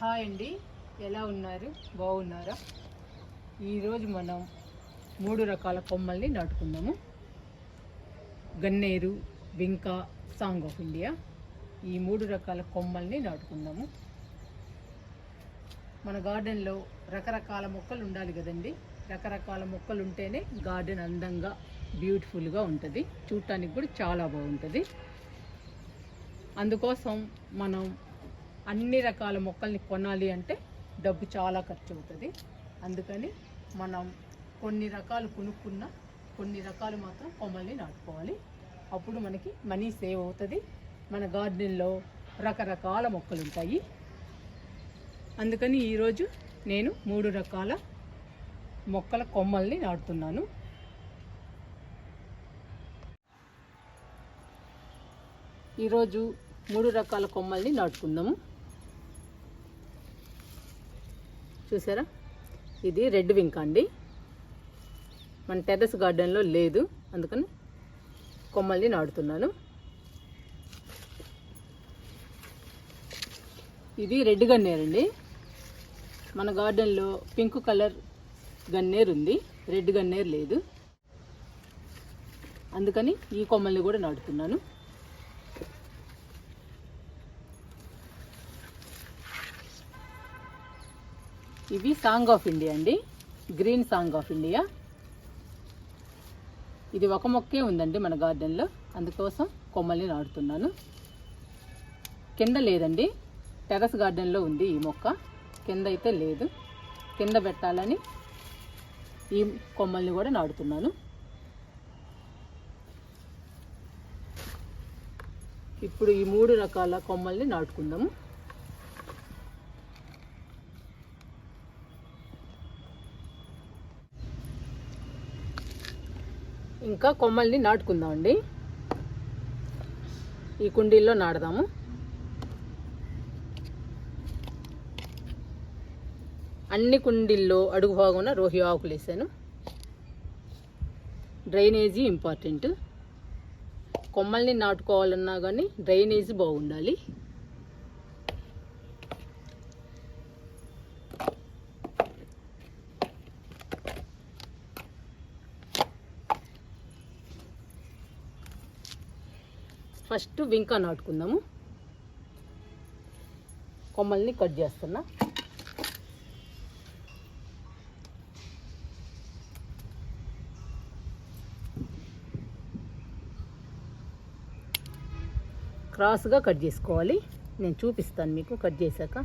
Hi అండి. ఎలా ఉన్నారు? బాగున్నారా? ఈరోజు మనం మూడు రకాల కొమ్మల్ని నాటుకుందాము. గన్నేరు వింక సాంగ్ ఆఫ్ ఇండియా. ఈ మూడు రకాల కొమ్మల్ని నాటుకుందాము. మన గార్డెన్లో రకరకాల మొక్కలు ఉండాలి కదండి. రకరకాల మొక్కలు ఉంటేనే గార్డెన్ అందంగా బ్యూటిఫుల్గా ఉంటుంది. చూడటానికి కూడా చాలా బాగుంటుంది. అందుకోసం మనం అన్ని రకాల మొక్కల్ని కొనాలి అంటే డబ్బు చాలా ఖర్చు అవుతుంది అందుకని మనం కొన్ని రకాలు కొనుక్కున్న కొన్ని రకాలు మాత్రం కొమ్మల్ని నాటుకోవాలి. అప్పుడు మనకి మనీ సేవ్ అవుతుంది. మన గార్డెన్లో రకరకాల మొక్కలు ఉంటాయి అందుకని ఈరోజు నేను మూడు రకాల మొక్కల కొమ్మల్ని నాటుతున్నాను. ఈరోజు మూడు రకాల కొమ్మల్ని నాటుకుందాము. చూసారా? ఇది రెడ్ వింక్ అండి. మన టెర్రస్ గార్డెన్లో లేదు. అందుకని కొమ్మల్ని నాటుతున్నాను. ఇది రెడ్ గన్నేరు అండి. మన గార్డెన్లో పింక్ కలర్ గన్నేరు ఉంది. రెడ్ గన్నేరు లేదు. అందుకని ఈ కొమ్మల్ని కూడా నాటుతున్నాను. ఇవి సాంగ్ ఆఫ్ ఇండియా అండి. Green song of India. ఇది ఒక మొక్కే ఉందండి మన గార్డెన్లో అందుకోసం కొమ్మల్ని నాటుతున్నాను. కింద లేదండి. టెరస్ గార్డెన్లో ఉంది ఈ మొక్క. కింద అయితే లేదు. కింద పెట్టాలని ఈ కొమ్మల్ని కూడా నాటుతున్నాను. ఇప్పుడు ఈ మూడు రకాల కొమ్మల్ని నాటుకుందాము. ఇంకా కొమ్మల్ని నాటుకుందామండి ఈ కుండీల్లో నాడదాము అన్ని కుండీల్లో అడుగు భాగంలో రోహి ఆకులు వేసాను. Drainage important. కొమ్మల్ని నాటుకోవాలన్నా కానీ డ్రైనేజీ బాగుండాలి. ఫస్ట్ వింకా నాటుకుందాము. కొమ్మల్ని కట్ చేస్తున్నా. క్రాస్గా కట్ చేసుకోవాలి. నేను చూపిస్తాను మీకు కట్ చేశాక.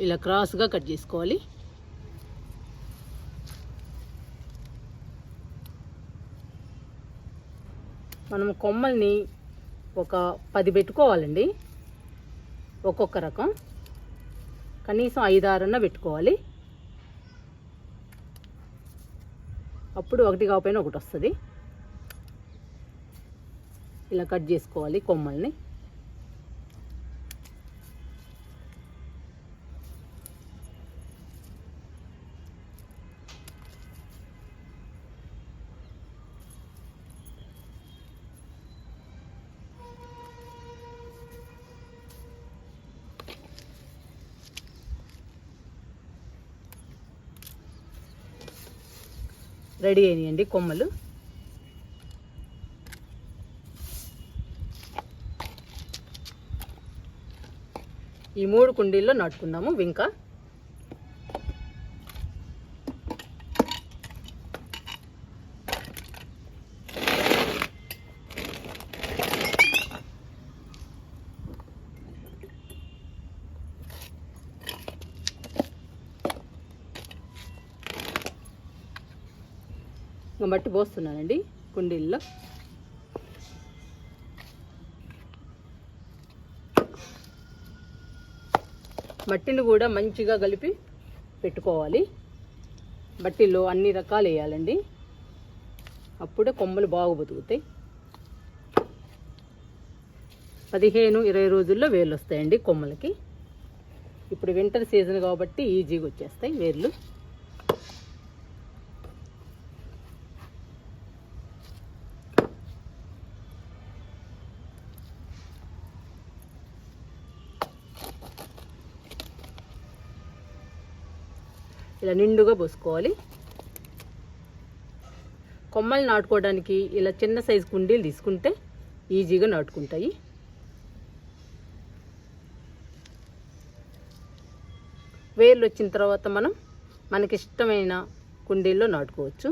ఇలా క్రాస్గా కట్ చేసుకోవాలి. మనం కొమ్మల్ని ఒక పది పెట్టుకోవాలండి. ఒక్కొక్క రకం. కనీసం ఐదారన్న పెట్టుకోవాలి. అప్పుడు ఒకటి కాకపోయినా ఒకటి వస్తుంది. ఇలా కట్ చేసుకోవాలి కొమ్మల్ని. రెడీ అయినాయండి కొమ్మలు. ఈ మూడు కుండీల్లో నాటుకుందాము. ఇంకా బట్టి మట్టి పోస్తున్నానండి కుండీల్లో. మట్టిని కూడా మంచిగా కలిపి పెట్టుకోవాలి. మట్టిలో అన్ని రకాలు వేయాలండి. అప్పుడే కొమ్మలు బాగా బతుకుతాయి. పదిహేను ఇరవై రోజుల్లో వేర్లు వస్తాయండి కొమ్మలకి. ఇప్పుడు వింటర్ సీజన్ కాబట్టి ఈజీగా వచ్చేస్తాయి వేర్లు ఇలా నిండుగా పోసుకోవాలి. కొమ్మలు నాటుకోవడానికి ఇలా చిన్న సైజు కుండీలు తీసుకుంటే ఈజీగా నాటుకుంటాయి. వేర్లు వచ్చిన తర్వాత మనం మనకి ఇష్టమైన కుండీల్లో నాటుకోవచ్చు.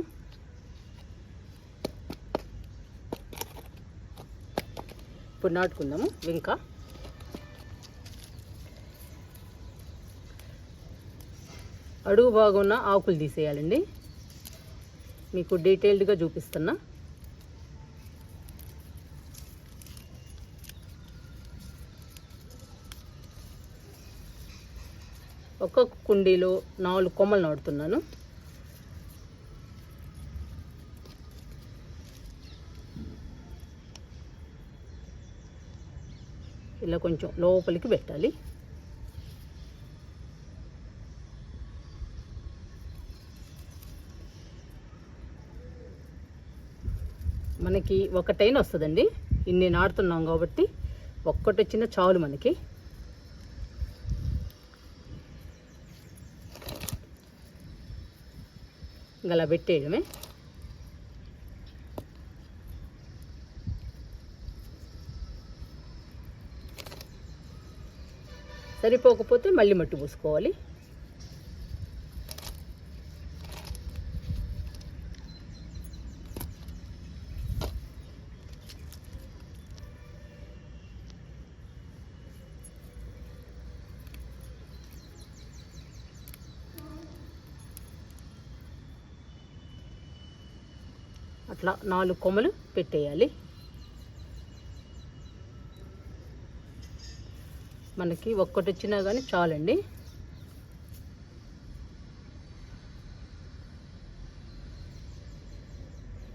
ఇప్పుడు నాటుకుందాము. ఇంకా అడుగు బాగున్న ఆకులు తీసేయాలండి. మీకు డీటెయిల్డ్గా చూపిస్తున్నా. ఒక్కొక్క కుండీలో నాలుగు కొమ్మలు నాటుతున్నాను. ఇలా కొంచెం లోపలికి పెట్టాలి. మనకి ఒకటైన వస్తుందండి. ఇన్ని నాటుతున్నాం కాబట్టి ఒక్కటి వచ్చిన చాలు మనకి. గల అలా పెట్టేయడమే. సరిపోకపోతే మళ్ళీ మట్టి పూసుకోవాలి. నాలుగు కొమ్మలు పెట్టేయాలి. మనకి ఒక్కటి వచ్చినా కానీ చాలండి.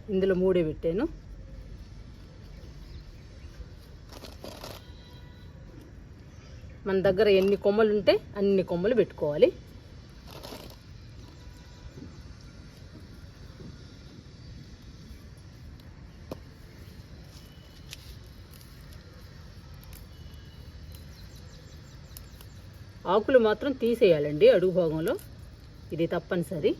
ఇందులో మూడే పెట్టాను. మన దగ్గర ఎన్ని కొమ్మలు ఉంటే అన్ని కొమ్మలు పెట్టుకోవాలి. ఆకులు మాత్రం తీసేయాలండి అడుగు భాగంలో. ఇది తప్పనిసరి.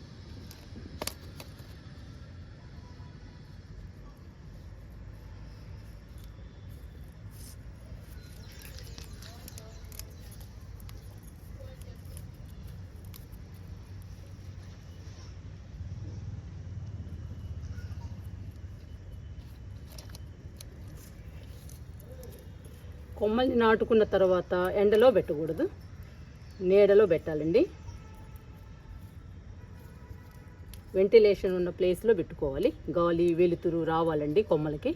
కొమ్మల్ని నాటుకున్న తర్వాత ఎండలో పెట్టకూడదు. నీడలో పెట్టాలండి. వెంటిలేషన్ ఉన్న ప్లేస్లో పెట్టుకోవాలి. గాలి వెలుతురు రావాలండి కొమ్మలకి.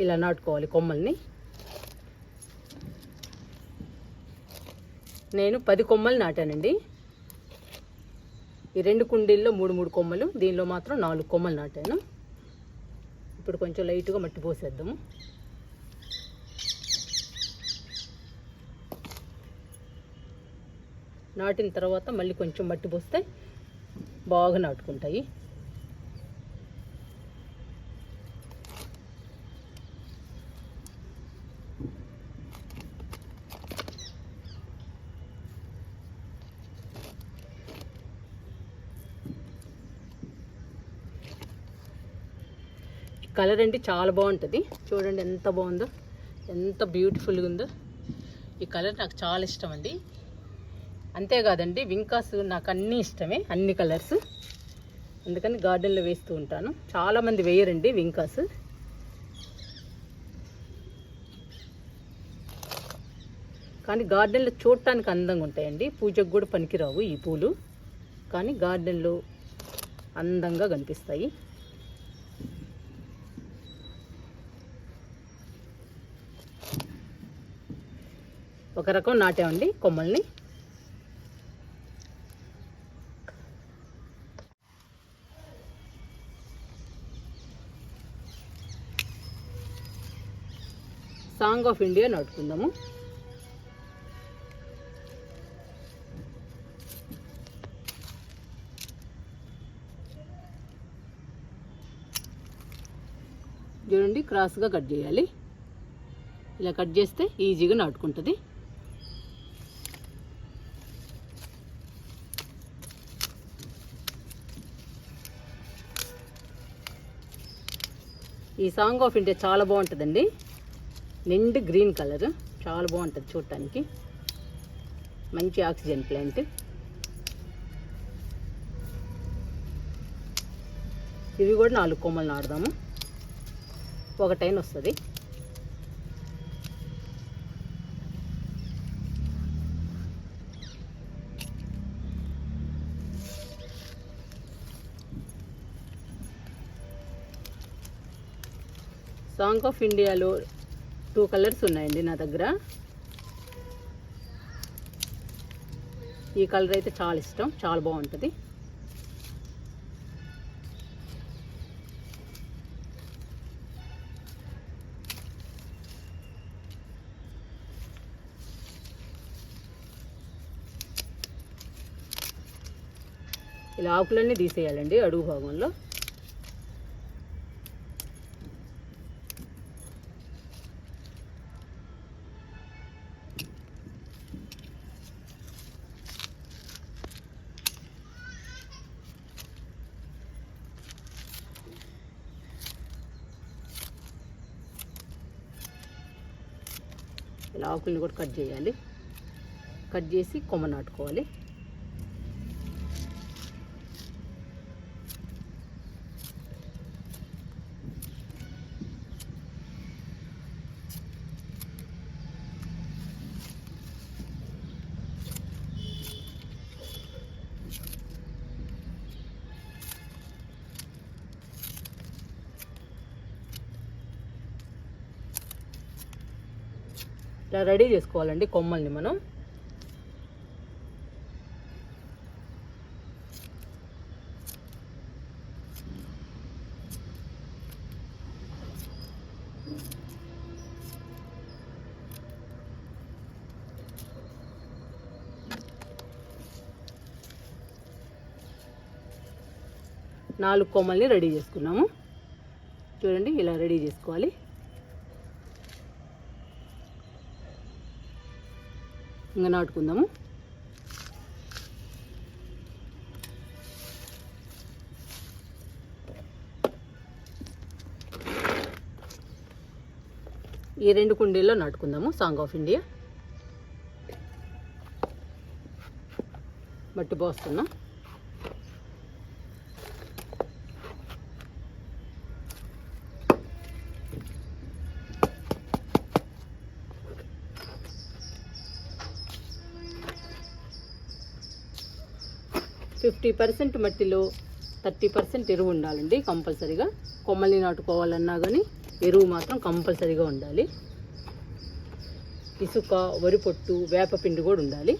ఇలా నాటుకోవాలి కొమ్మల్ని. నేను పది కొమ్మలు నాటానండి. ఈ రెండు కుండీల్లో మూడు మూడు కొమ్మలు దీనిలో మాత్రం నాలుగు కొమ్మలు నాటాను. ఇప్పుడు కొంచెం లైట్గా మట్టి పోసేద్దాము. నాటిన తర్వాత మళ్ళీ కొంచెం మట్టి పోస్తే బాగా నాటుకుంటాయి. కలర్ అండి చాలా బాగుంటుంది. చూడండి ఎంత బాగుందో ఎంత బ్యూటిఫుల్గా ఉందో. ఈ కలర్ నాకు చాలా ఇష్టం అండి. అంతేకాదండి వింకాస్ నాకు అన్నీ ఇష్టమే అన్ని కలర్స్. అందుకని గార్డెన్లో వేస్తూ ఉంటాను. చాలామంది వేయరండి వింకాస్. కానీ గార్డెన్లో చూడటానికి అందంగా ఉంటాయండి. పూజకు కూడా పనికిరావు ఈ పూలు. కానీ గార్డెన్లో అందంగా కనిపిస్తాయి. ఒక రకం నాటామండి కొమ్మల్ని. సాంగ్ ఆఫ్ ఇండియా నాటుకుందాము. చూడండి క్రాస్గా కట్ చేయాలి. ఇలా కట్ చేస్తే ఈజీగా నాటుకుంటుంది. ఈ సాంగ్ ఆఫ్ ఇండియా చాలా బాగుంటుందండి. నిండు గ్రీన్ కలర్. చాలా బాగుంటుంది చూడటానికి. మంచి ఆక్సిజన్ ప్లాంట్. ఇవి కూడా నాలుగు కొమ్మలు నాడదాము ఒకటైన వస్తుంది. బ్యాంక్ ఆఫ్ ఇండియాలో టూ కలర్స్ ఉన్నాయండి నా దగ్గర. ఈ కలర్ అయితే చాలా ఇష్టం చాలా బాగుంటుంది. ఇలా ఆకులన్నీ తీసేయాలండి అడుగు భాగంలో. ఆకుల్ని కూడా కట్ చేయాలి. కట్ చేసి కొమ్మ నాటుకోవాలి. ఇలా రెడీ చేసుకోవాలండి కొమ్మల్ని మనం. నాలుగు కొమ్మల్ని రెడీ చేసుకున్నాము. చూడండి ఇలా రెడీ చేసుకోవాలి. ఇంకా నాటుకుందాము. ఈ రెండు కుండీల్లో నాటుకుందాము సాంగ్ ఆఫ్ ఇండియా మట్టి పోస్తున్నాం. ఫిఫ్టీ పర్సెంట్ మట్టిలో థర్టీ పర్సెంట్ ఎరువు ఉండాలండి కంపల్సరీగా. కొమ్మల్ని నాటుకోవాలన్నా కానీ ఎరువు మాత్రం కంపల్సరీగా ఉండాలి. ఇసుక వరి పొట్టు వేపపిండి కూడా ఉండాలి.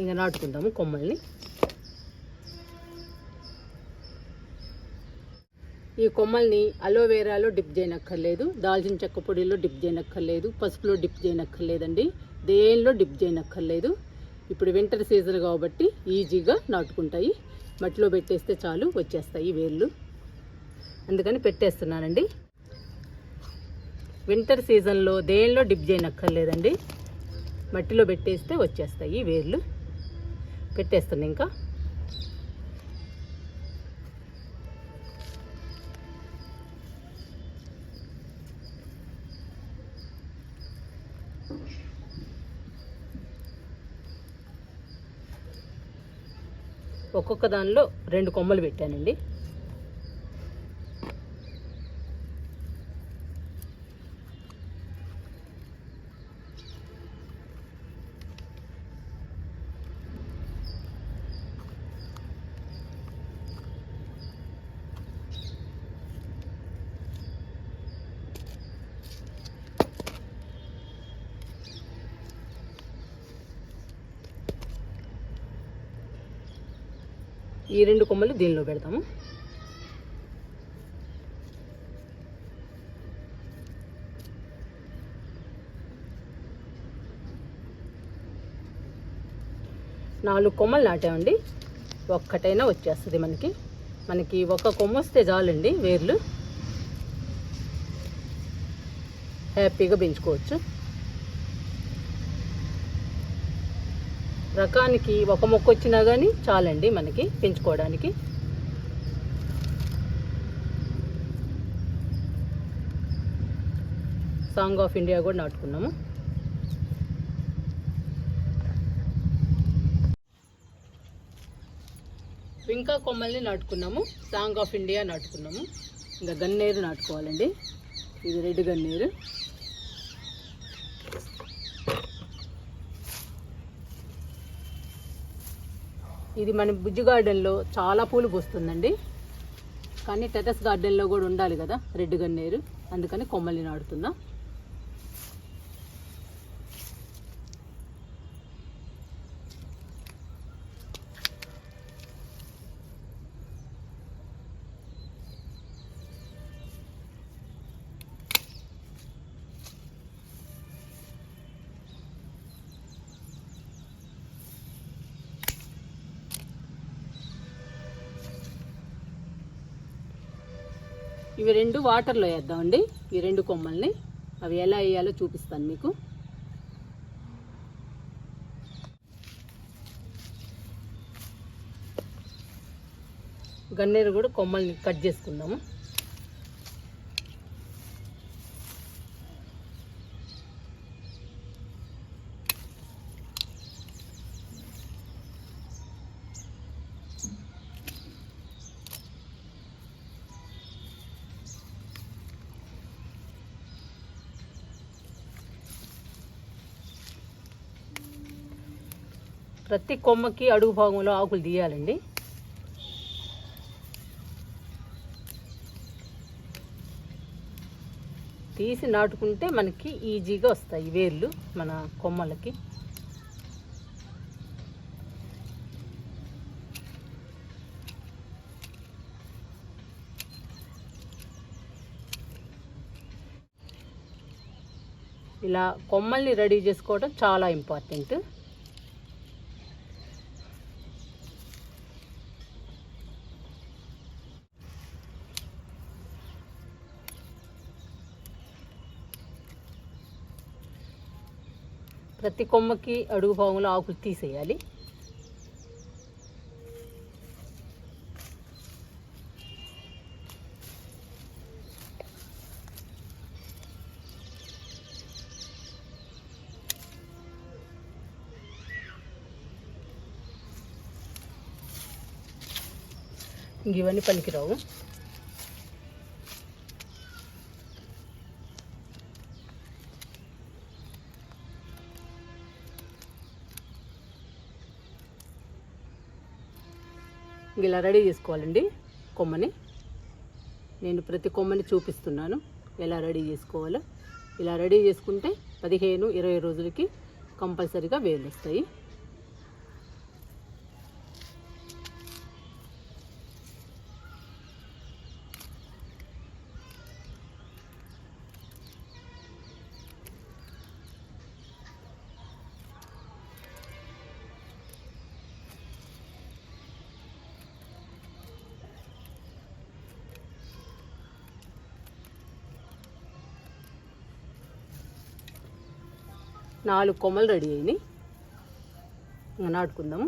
ఇంకా నాటుకుందాము కొమ్మల్ని. కొమ్మల్ని అలోవేరాలో డిప్ చేయనక్కర్లేదు దాల్చిన చెక్క పొడిలో డిప్ చేయనక్కర్లేదు పసుపులో డిప్ చేయనక్కర్లేదండి దేనిలో డిప్ చేయనక్కర్లేదు. ఇప్పుడు వింటర్ సీజన్ కాబట్టి ఈజీగా నాటుకుంటాయి. మట్టిలో పెట్టేస్తే చాలు వచ్చేస్తాయి వేర్లు. అందుకని పెట్టేస్తున్నానండి. వింటర్ సీజన్లో దేనిలో డిప్ చేయనక్కర్లేదండి మట్టిలో పెట్టేస్తే వచ్చేస్తాయి వేర్లు. పెట్టేస్తున్నా ఇంకా. ఒక్కొక్క దానిలో రెండు కొమ్మలు పెట్టానండి. ఈ రెండు కొమ్మలు దీనిలో పెడతాము. నాలుగు కొమ్మలు నాటామండి. ఒక్కటైనా వచ్చేస్తుంది మనకి. మనకి ఒక కొమ్మ వస్తే చాలండి వేర్లు. హ్యాపీగా పెంచుకోవచ్చు. రకానికి ఒక మొక్క వచ్చినా కానీ చాలండి మనకి పెంచుకోవడానికి. సాంగ్ ఆఫ్ ఇండియా కూడా నాటుకున్నాము. వింకా కొమ్మల్ని నాటుకున్నాము సాంగ్ ఆఫ్ ఇండియా నాటుకున్నాము. ఇంకా గన్నేరు నాటుకోవాలండి. ఇది రెడ్ గన్నేరు. ఇది మన బుజ్జి గార్డెన్లో చాలా పూలు పూస్తుందండి. కానీ టెటస్ గార్డెన్లో కూడా ఉండాలి కదా రెడ్ గన్నేరు. అందుకని కొమ్మల్ని నాడుతున్నా వాటర్లో వేద్దామండి. ఈ రెండు కొమ్మల్ని. అవి ఎలా వేయాలో చూపిస్తాను మీకు. గన్నేరు కూడా కొమ్మల్ని కట్ చేసుకుందాము. ప్రతి కొమ్మకి అడుగు భాగంలో ఆకులు తీయాలండి. తీసి నాటుకుంటే మనకి ఈజీగా వస్తాయి వేర్లు మన కొమ్మలకి. ఇలా కొమ్మల్ని రెడీ చేసుకోవడం చాలా ఇంపార్టెంట్. ప్రతి కొమ్మకి అడుగు భాగంలో ఆకులు తీసేయాలి. ఇవన్నీ పనికిరావు. ఇలా రెడీ చేసుకోవాలండి కొమ్మని. నేను ప్రతి కొమ్మని చూపిస్తున్నాను. ఎలా రెడీ చేసుకోవాలో. ఇలా రెడీ చేసుకుంటే పదిహేను ఇరవై రోజులకి కంపల్సరీగా వేలు వస్తాయి. నాలుగు కొమ్మలు రెడీ అయినాయి. ఇంకా నాటుకుందాము.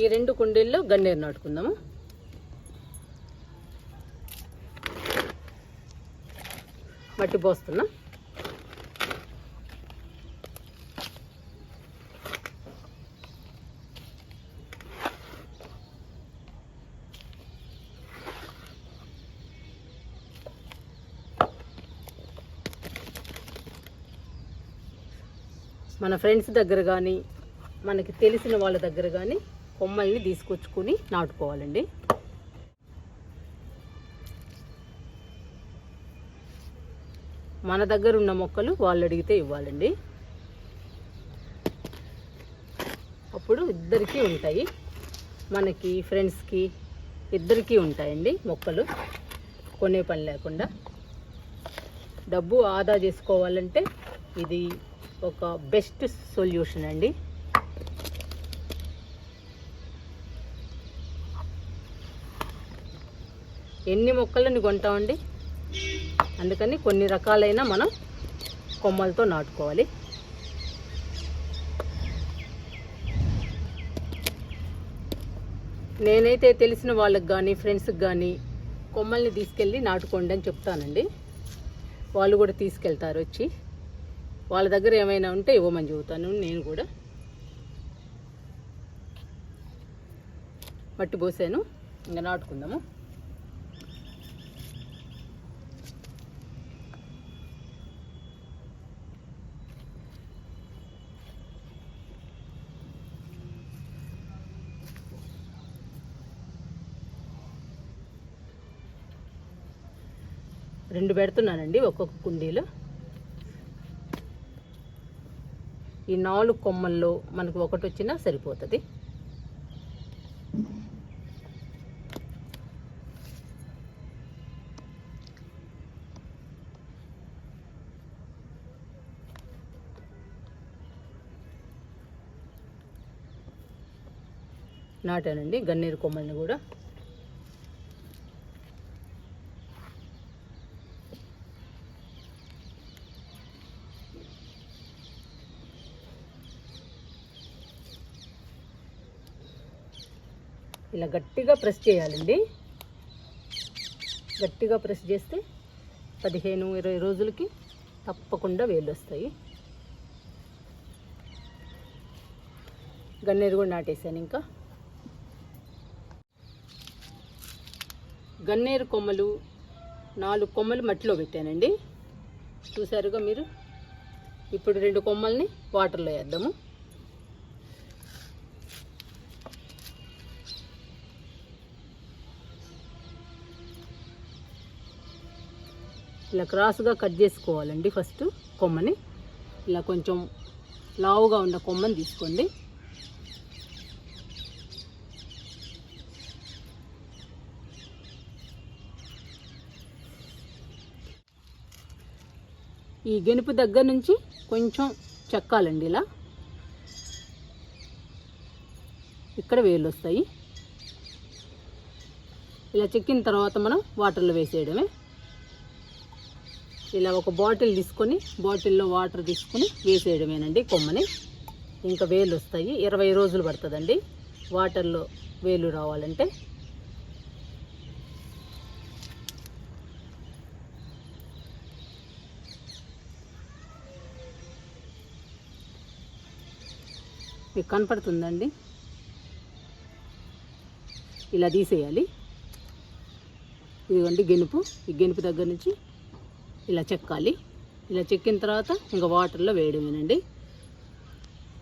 ఈ రెండు కుండీల్లో గన్నేరు నాటుకుందాము. మట్టి పోస్తున్నా. మన ఫ్రెండ్స్ దగ్గర కానీ మనకి తెలిసిన వాళ్ళ దగ్గర కానీ కొమ్మల్ని తీసుకొచ్చుకొని నాటుకోవాలండి. మన దగ్గర ఉన్న మొక్కలు వాళ్ళు అడిగితే ఇవ్వాలండి. అప్పుడు ఇద్దరికీ ఉంటాయి. మనకి ఫ్రెండ్స్కి ఇద్దరికీ ఉంటాయండి మొక్కలు. కొనే పని లేకుండా. డబ్బు ఆదా చేసుకోవాలంటే ఇది ఒక బెస్ట్ సొల్యూషన్ అండి. ఎన్ని మొక్కలను కొంటామండి? అందుకని కొన్ని రకాలైన మనం కొమ్మలతో నాటుకోవాలి. నేనైతే తెలిసిన వాళ్ళకి కానీ ఫ్రెండ్స్కి కానీ కొమ్మల్ని తీసుకెళ్ళి నాటుకోండి అని చెప్తానండి. వాళ్ళు కూడా తీసుకెళ్తారు వచ్చి. వాళ్ళ దగ్గర ఏమైనా ఉంటే ఇవ్వమని చెబుతాను. నేను కూడా మట్టి పోసాను. ఇంకా నాటుకుందాము. రెండు పెడుతున్నానండి ఒక్కొక్క కుండీలో. ఈ నాలుగు కొమ్మల్లో మనకు ఒకటి వచ్చినా సరిపోతుంది. నాటానండి గన్నేరు కొమ్మల్ని కూడా. ఇలా గట్టిగా ప్రెస్ చేయాలండి. గట్టిగా ప్రెస్ చేస్తే పదిహేను ఇరవై రోజులకి తప్పకుండా వేలు వస్తాయి. గన్నేరు కూడా నాటేసాను ఇంకా. గన్నేరు కొమ్మలు నాలుగు కొమ్మలు మట్టిలో పెట్టానండి. చూసారుగా మీరు? ఇప్పుడు రెండు కొమ్మల్ని వాటర్లో వేద్దాము. ఇలా క్రాస్గా కట్ చేసుకోవాలండి ఫస్ట్ కొమ్మని. ఇలా కొంచెం లావుగా ఉన్న కొమ్మని తీసుకోండి. ఈ గెనుపు దగ్గర నుంచి కొంచెం చెక్కాలండి ఇలా. ఇక్కడ వేలు వస్తాయి. ఇలా చెక్కిన తర్వాత మనం వాటర్లో వేసేయడమే. ఇలా ఒక బాటిల్ తీసుకొని బాటిల్లో వాటర్ తీసుకొని వేసేయడమేనండి కొమ్మని. ఇంకా వేలు వస్తాయి. ఇరవై రోజులు పడుతుందండి. వాటర్లో వేలు రావాలంటే. మీకు కనపడుతుందండి? ఇలా తీసేయాలి. ఇదిగోండి గెనుపు. ఈ గెనుపు దగ్గర నుంచి ఇలా చెక్కాలి. ఇలా చెక్కిన తర్వాత ఇంకా వాటర్లో వేయడమేనండి.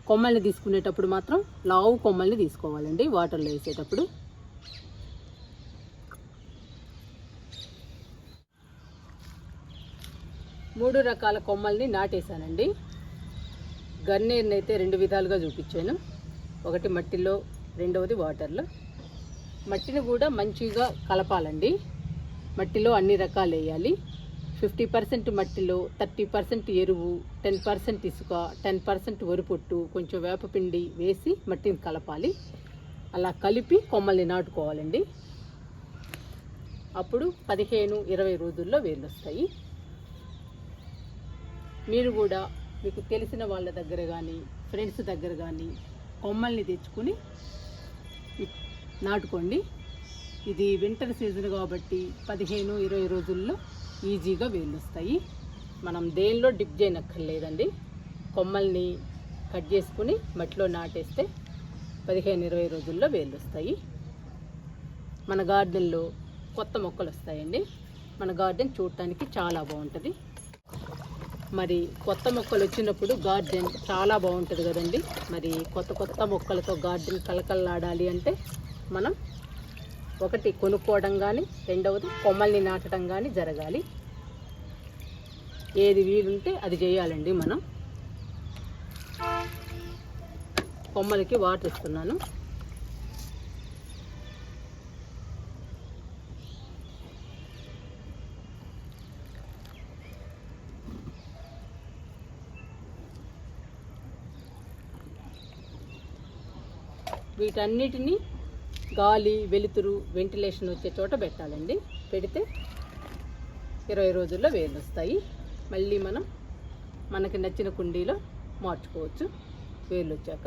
కొమ్మల్ని తీసుకునేటప్పుడు మాత్రం లావు కొమ్మల్ని తీసుకోవాలండి వాటర్లో వేసేటప్పుడు. మూడు రకాల కొమ్మల్ని నాటేశానండి. గన్నేరుని అయితే రెండు విధాలుగా చూపించాను. ఒకటి మట్టిలో రెండవది వాటర్లో. మట్టిని కూడా మంచిగా కలపాలండి. మట్టిలో అన్ని రకాలు వేయాలి. ఫిఫ్టీ పర్సెంట్ మట్టిలో థర్టీ పర్సెంట్ ఎరువు టెన్ పర్సెంట్ ఇసుక టెన్ పర్సెంట్ వరిపొట్టు కొంచెం వేపపిండి వేసి మట్టిని కలపాలి. అలా కలిపి కొమ్మల్ని నాటుకోవాలండి. అప్పుడు పదిహేను ఇరవై రోజుల్లో వేలు వస్తాయి మీరు కూడా మీకు తెలిసిన వాళ్ళ దగ్గర కానీ ఫ్రెండ్స్ దగ్గర కానీ కొమ్మల్ని తెచ్చుకొని నాటుకోండి. ఇది వింటర్ సీజన్ కాబట్టి పదిహేను ఇరవై రోజుల్లో ఈజీగా వేలుస్తాయి. వస్తాయి మనం దేనిలో డిప్ చేయనక్కర్లేదండి. కొమ్మల్ని కట్ చేసుకుని మట్టిలో నాటేస్తే పదిహేను ఇరవై రోజుల్లో వేలుస్తాయి. వస్తాయి మన గార్డెన్లో కొత్త మొక్కలు వస్తాయండి. మన గార్డెన్ చూడటానికి చాలా బాగుంటుంది. మరి కొత్త మొక్కలు వచ్చినప్పుడు గార్డెన్ చాలా బాగుంటుంది కదండి. మరి కొత్త కొత్త మొక్కలతో గార్డెన్ కలకల్లాడాలి అంటే మనం ఒకటి కొనుక్కోవడం కానీ రెండవది కొమ్మల్ని నాటడం కానీ జరగాలి. ఏది వీలుంటే అది చేయాలండి మనం. కొమ్మలకి వాటర్ ఇస్తున్నాను వీటన్నిటినీ గాలి వెలుతురు వెంటిలేషన్ వచ్చే చోట పెట్టాలండి. పెడితే ఇరవై రోజుల్లో వేర్లు వస్తాయి. మళ్ళీ మనం మనకి నచ్చిన కుండీలో మార్చుకోవచ్చు. వేర్లు వచ్చాక